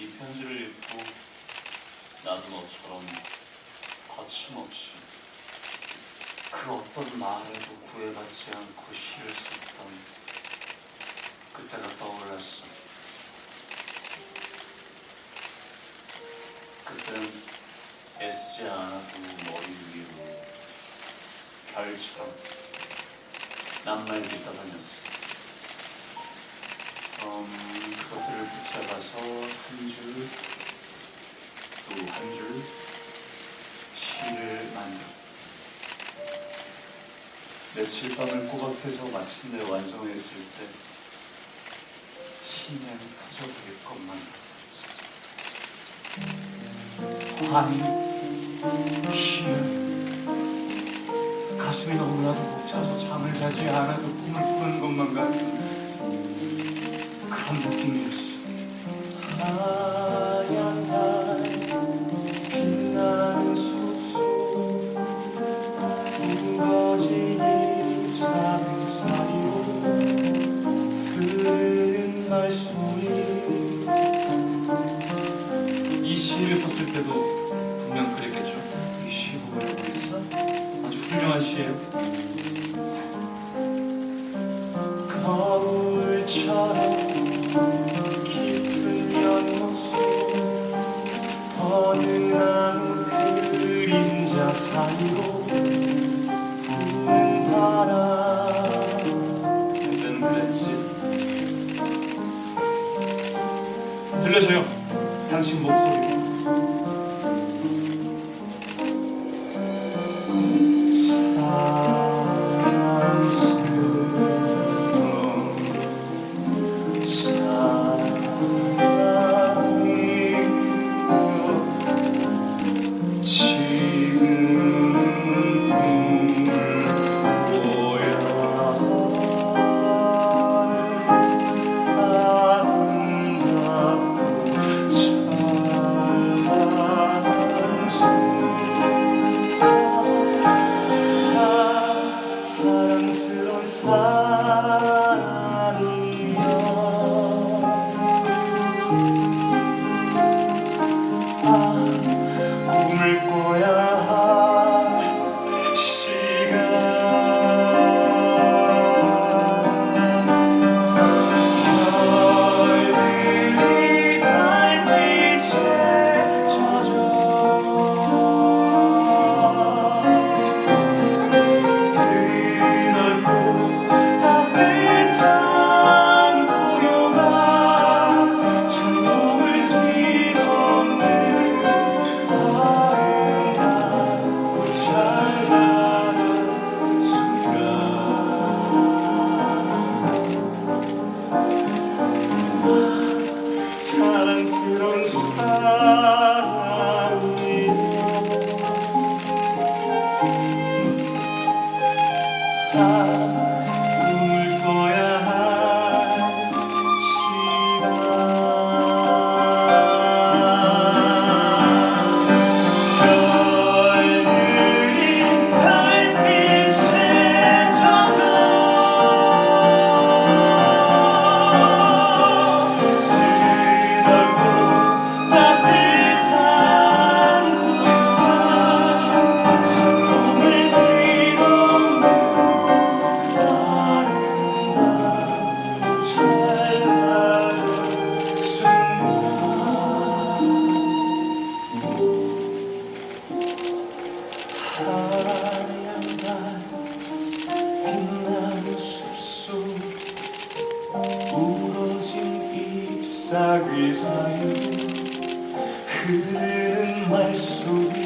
이 편지를 읽고 나도 너처럼 거침없이 그 어떤 말에도 구애받지 않고 시를 썼던 그때가 떠올랐어. 그땐 애쓰지 않아도 머리 위로 별처럼 낱말 빗다 다녔어. 음, 그것들을 붙잡아서 한 줄, 또 한 줄 시를 만들어. 며칠 밤을 꼬박해서 마침내 완성했을 때 심장이 터져버릴 것만 같았지. 아니, 시 가슴이 너무나도 벅차서 잠을 자지 않아도 꿈을 꾸는 것만 같은 이 시를 썼을 때도 분명 그랬겠죠. 이시 보고 알고 있어? 아주 훌륭한 시예요. 당신 목소리 사랑스 이 삶, 흐르는 말 속에